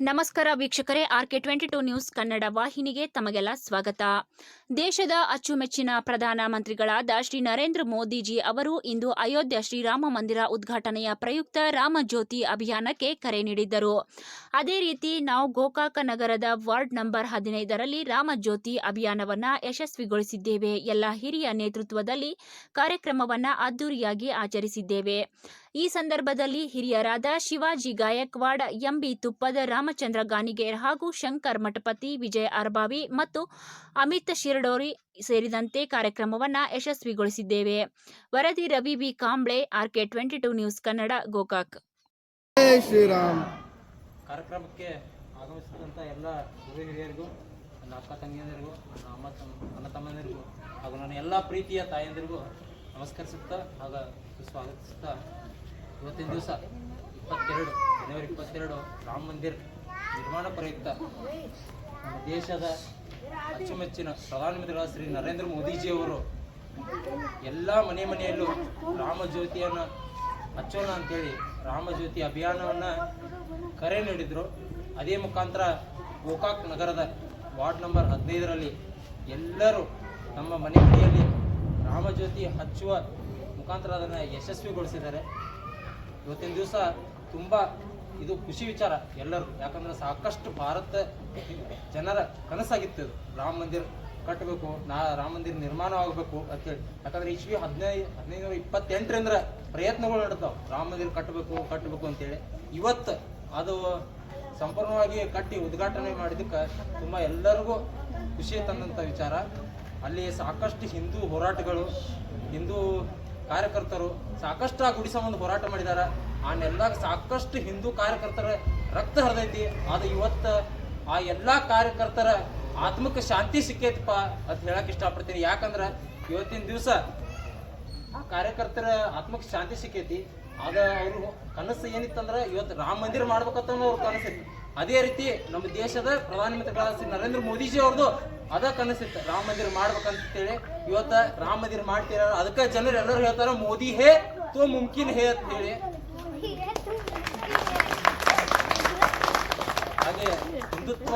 ನಮಸ್ಕಾರ ವೀಕ್ಷಕರೇ, RK twenty two news Kannada ವಾಹಿನಿಗೆ ತಮಗೆಲ್ಲ ಸ್ವಾಗತ. ದೇಶದ ಅಚ್ಚುಮೆಚ್ಚಿನ ಪ್ರಧಾನ ಮಂತ್ರಿಗಳಾದ ಶ್ರೀ ನರೇಂದ್ರ ಮೋದಿಜಿ ಅವರು ಇಂದು ಅಯೋಧ್ಯ ಶ್ರೀರಾಮ ಮಂದಿರ ಉದ್ಘಾಟನೆಯ ಪ್ರಯುಕ್ತ ರಾಮಜ್ಯೋತಿ ಅಭಿಯಾನಕ್ಕೆ ಕರೆ ನೀಡಿದ್ದರು. ಅದೇ ರೀತಿ ನಾವು ಗೋಕಾಕ ನಗರದ ವಾರ್ಡ್ ನಂಬರ್ ಹದಿನೈದರಲ್ಲಿ ರಾಮಜ್ಯೋತಿ ಅಭಿಯಾನವನ್ನ ಯಶಸ್ವಿಗೊಳಿಸಿದ್ದೇವೆ. ಎಲ್ಲ ಹಿರಿಯ ನೇತೃತ್ವದಲ್ಲಿ ಕಾರ್ಯಕ್ರಮವನ್ನ ಅದ್ದೂರಿಯಾಗಿ ಆಚರಿಸಿದ್ದೇವೆ. ಈ ಸಂದರ್ಭದಲ್ಲಿ ಹಿರಿಯರಾದ ಶಿವಾಜಿ ಗಾಯಕ್ವಾಡ್ ಎಂಬಿ ತುಪ್ಪದ ರಾಮಚಂದ್ರ ಗಾನಿಗೇರ್ ಹಾಗೂ ಶಂಕರ್ ಮಠಪತಿ ವಿಜಯ ಅರ್ಬಾವಿ ಮತ್ತು ಅಮಿತ್ ಶಿರಡೋರಿ ಸೇರಿದಂತೆ ಕಾರ್ಯಕ್ರಮವನ್ನು ಯಶಸ್ವಿಗೊಳಿಸಿದ್ದೇವೆ. ವರದಿ Ravi B Kamble RK twenty two news Kannada Gokak. Shriram. ಕಾರ್ಯಕ್ರಮಕ್ಕೆ ಆಗಮಿಸಿದಂಥ ಎಲ್ಲ ಗುರು ಹಿರಿಯರಿಗೂ ನನ್ನ ಅಕ್ಕ ತಂಗಿಯಂದಿರಿಗೂ ನನ್ನ ಅಮ್ಮ ಅಣ್ಣ ತಮ್ಮಂದಿರಿಗೂ ಹಾಗೂ ನನ್ನ ಎಲ್ಲ ಪ್ರೀತಿಯ ತಾಯಂದಿರಿಗೂ ನಮಸ್ಕರಿಸುತ್ತಾ ಹಾಗೂ ಸ್ವಾಗತಿಸುತ್ತಾ ಇವತ್ತಿನ ದಿವಸ ಇಪ್ಪತ್ತೆರಡು, ಜನವರಿ ಇಪ್ಪತ್ತೆರಡು ರಾಮ ಮಂದಿರ್ ನಿರ್ಮಾಣ ಪ್ರಯುಕ್ತ ನಮ್ಮ ದೇಶದ ಅಚ್ಚುಮೆಚ್ಚಿನ ಪ್ರಧಾನಮಂತ್ರಿಗಳ ಶ್ರೀ ನರೇಂದ್ರ ಮೋದಿಜಿಯವರು ಎಲ್ಲ ಮನೆ ಮನೆಯಲ್ಲೂ ರಾಮಜ್ಯೋತಿಯನ್ನು ಹಚ್ಚೋಣ ಅಂತೇಳಿ ರಾಮಜ್ಯೋತಿ ಅಭಿಯಾನವನ್ನು ಕರೆ ನೀಡಿದರು. ಅದೇ ಮುಖಾಂತರ ಗೋಕಾಕ್ ನಗರದ ವಾರ್ಡ್ ನಂಬರ್ ಹದಿನೈದರಲ್ಲಿ ಎಲ್ಲರೂ ನಮ್ಮ ಮನೆ ಮನೆಯಲ್ಲಿ ರಾಮಜ್ಯೋತಿ ಹಚ್ಚುವ ಮುಖಾಂತರ ಅದನ್ನು ಯಶಸ್ವಿಗೊಳಿಸಿದ್ದಾರೆ. ಇವತ್ತಿನ ದಿವಸ ತುಂಬ ಇದು ಖುಷಿ ವಿಚಾರ ಎಲ್ಲರೂ. ಯಾಕಂದ್ರೆ ಸಾಕಷ್ಟು ಭಾರತ ಜನರ ಕನಸಾಗಿತ್ತು ಇದು. ರಾಮ ಮಂದಿರ ಕಟ್ಟಬೇಕು, ನಾ ರಾಮ ಮಂದಿರ ನಿರ್ಮಾಣ ಆಗಬೇಕು ಅಂತೇಳಿ ಯಾಕಂದ್ರೆ ಇಸ್ವಿ ಹದಿನೈದು ಹದಿನೈದು ಇಪ್ಪತ್ತೆಂಟರಿಂದ ಪ್ರಯತ್ನಗಳು ನಡೆದವು. ರಾಮ ಮಂದಿರ ಕಟ್ಟಬೇಕು ಕಟ್ಟಬೇಕು ಅಂತೇಳಿ ಇವತ್ತು ಅದು ಸಂಪೂರ್ಣವಾಗಿ ಕಟ್ಟಿ ಉದ್ಘಾಟನೆ ಮಾಡಿದ್ದಕ್ಕೆ ತುಂಬ ಎಲ್ಲರಿಗೂ ಖುಷಿ ತಂದಂಥ ವಿಚಾರ. ಅಲ್ಲಿ ಸಾಕಷ್ಟು ಹಿಂದೂ ಹೋರಾಟಗಳು, ಹಿಂದೂ ಕಾರ್ಯಕರ್ತರು ಸಾಕಷ್ಟು ಆ ಗುಡಿಸ ಒಂದು ಹೋರಾಟ ಮಾಡಿದ್ದಾರೆ ಆ ನೆಲದಾಗ ಸಾಕಷ್ಟು ಹಿಂದೂ ಕಾರ್ಯಕರ್ತರ ರಕ್ತ ಹರಿದೈತಿ. ಅದು ಇವತ್ತು ಆ ಎಲ್ಲ ಕಾರ್ಯಕರ್ತರ ಆತ್ಮಕ್ಕೆ ಶಾಂತಿ ಸಿಕ್ಕೈತಪ್ಪ ಅಂತ ಹೇಳಕ್ ಇಷ್ಟಪಡ್ತೀನಿ. ಯಾಕಂದ್ರೆ ಇವತ್ತಿನ ದಿವಸ ಆ ಕಾರ್ಯಕರ್ತರ ಆತ್ಮಕ್ಕೆ ಶಾಂತಿ ಸಿಕ್ಕೈತಿ. ಅದ ಅವರು ಕನಸು ಏನಿತ್ತಂದ್ರೆ ಇವತ್ತು ರಾಮ ಮಂದಿರ ಮಾಡ್ಬೇಕಂತ ಅವ್ರ ಕನಸಿತ್ತು ಅದೇ ರೀತಿ ನಮ್ಮ ದೇಶದ ಪ್ರಧಾನಮಂತ್ರಿಗಳಾದ ಶ್ರೀ ನರೇಂದ್ರ ಮೋದಿಜಿ ಅವ್ರದ್ದು ಅದ ಕನಸಿತ್ತು. ರಾಮ ಮಂದಿರ ಮಾಡ್ಬೇಕಂತ ಹೇಳಿ ಇವತ್ತ ರಾಮ ಮಂದಿರ ಮಾಡ್ತೀರ ಅದಕ್ಕೆ ಜನರು ಎಲ್ಲರೂ ಹೇಳ್ತಾರ, ಮೋದಿ ಹೇ ತೋ ಮುಮ್ಕಿನ್ ಹೇ ಅಂತ ಹೇಳಿ. ಹಾಗೆ ಹಿಂದುತ್ವ,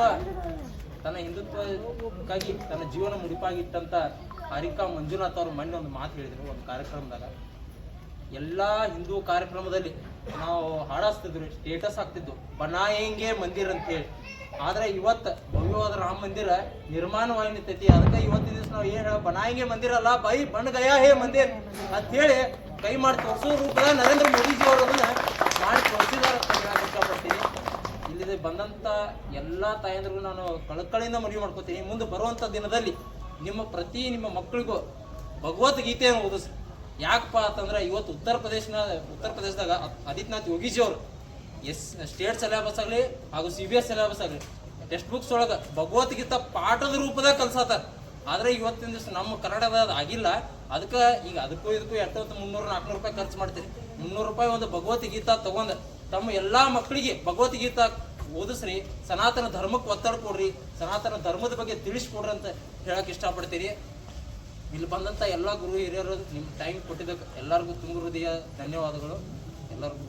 ತನ್ನ ಹಿಂದುತ್ವಕ್ಕಾಗಿ ತನ್ನ ಜೀವನ ಮುಡಿಪಾಗಿಟ್ಟಂತ ಹರಿಕಾ ಮಂಜುನಾಥ್ ಅವರು ಮೊನ್ನೆ ಒಂದು ಮಾತು ಹೇಳಿದ್ರು ಒಂದು ಕಾರ್ಯಕ್ರಮದಾಗ. ಎಲ್ಲ ಹಿಂದೂ ಕಾರ್ಯಕ್ರಮದಲ್ಲಿ ನಾವು ಹಾಡಾಸ್ತಿದ್ರು ಸ್ಟೇಟಸ್ ಹಾಕ್ತಿದ್ವು. ಬನಾಯಂಗೆ ಮಂದಿರ್ ಅಂತ ಹೇಳಿ ಆದ್ರೆ ಇವತ್ತು ಭವ್ಯವಾದ ರಾಮ ಮಂದಿರ ನಿರ್ಮಾಣವಾಗಿ ನಿಂತೈತಿ ಅದಕ್ಕೆ ಇವತ್ತಿನ ದಿವಸ ನಾವು ಏನ್ ಬನಾಯಂಗೆ ಮಂದಿರ ಅಲ್ಲ, ಬೈ ಬಣ್ಣ ಗಯಾ ಹೇ ಮಂದಿರ್ ಅಂತ ಹೇಳಿ ಕೈ ಮಾಡಿ ತೋರಿಸೋ ರೂಪ ನರೇಂದ್ರ ಮೋದಿಜಿ ಅವರು ಅದನ್ನ ಮಾಡಿ ತೋರಿಸಿದಾರೆ ಇಲ್ಲಿದೆ ಬಂದಂತ ಎಲ್ಲಾ ತಾಯಂದ್ರಿಗೂ ನಾನು ಕಳಕಳಿಯಿಂದ ಮನವಿ ಮಾಡ್ಕೋತೀನಿ. ಮುಂದೆ ಬರುವಂತ ದಿನದಲ್ಲಿ ನಿಮ್ಮ ಪ್ರತಿ ನಿಮ್ಮ ಮಕ್ಕಳಿಗೂ ಭಗವದ್ಗೀತೆಯನ್ನು ಓದಿಸ್ರಿ ಯಾಕಪ್ಪ ಅಂತಂದ್ರೆ ಇವತ್ತು ಉತ್ತರ ಪ್ರದೇಶನ, ಉತ್ತರ ಪ್ರದೇಶದಾಗ ಆದಿತ್ಯನಾಥ್ ಯೋಗೀಜಿ ಅವರು, ಎಸ್, ಸ್ಟೇಟ್ ಸಿಲೆಬಸ್ ಆಗಲಿ ಹಾಗೂ ಸಿ ಬಿ ಎಸ್ ಸಿಲೆಬಸ್ ಆಗಲಿ, ಟೆಕ್ಸ್ಟ್ ಬುಕ್ಸ್ ಒಳಗೆ ಭಗವದ್ಗೀತಾ ಪಾಠದ ರೂಪದಾಗ ಕಲ್ಸತ್ತಾರ ಆದರೆ ಇವತ್ತಿನ ದಿವಸ ನಮ್ಮ ಕನ್ನಡದ ಅದು ಆಗಿಲ್ಲ. ಅದಕ್ಕೆ ಈಗ ಅದಕ್ಕೂ ಇದಕ್ಕೂ ಎಷ್ಟೊತ್ತು ಮುನ್ನೂರು, ನಾಲ್ಕುನೂರು ರೂಪಾಯಿ ಖರ್ಚು ಮಾಡ್ತೀರಿ. ಮುನ್ನೂರು ರೂಪಾಯಿ ಒಂದು ಭಗವದ್ಗೀತಾ ತಗೊಂಡು ತಮ್ಮ ಎಲ್ಲಾ ಮಕ್ಕಳಿಗೆ ಭಗವದ್ಗೀತಾ ಓದಿಸ್ರಿ, ಸನಾತನ ಧರ್ಮಕ್ಕೆ ಒತ್ತಡ ಕೊಡ್ರಿ, ಸನಾತನ ಧರ್ಮದ ಬಗ್ಗೆ ತಿಳಿಸ್ಕೊಡ್ರಿ ಅಂತ ಹೇಳಕ್ ಇಷ್ಟಪಡ್ತೀರಿ. ಇಲ್ಲಿ ಬಂದಂಥ ಎಲ್ಲ ಗುರು ಹಿರಿಯರು ನಿಮ್ಮ ಟೈಮ್ ಕೊಟ್ಟಿದ್ದಕ್ಕೆ ಎಲ್ಲರಿಗೂ ತುಂಬ ಹೃದಯ ಧನ್ಯವಾದಗಳು. ಎಲ್ಲರಿಗೂ.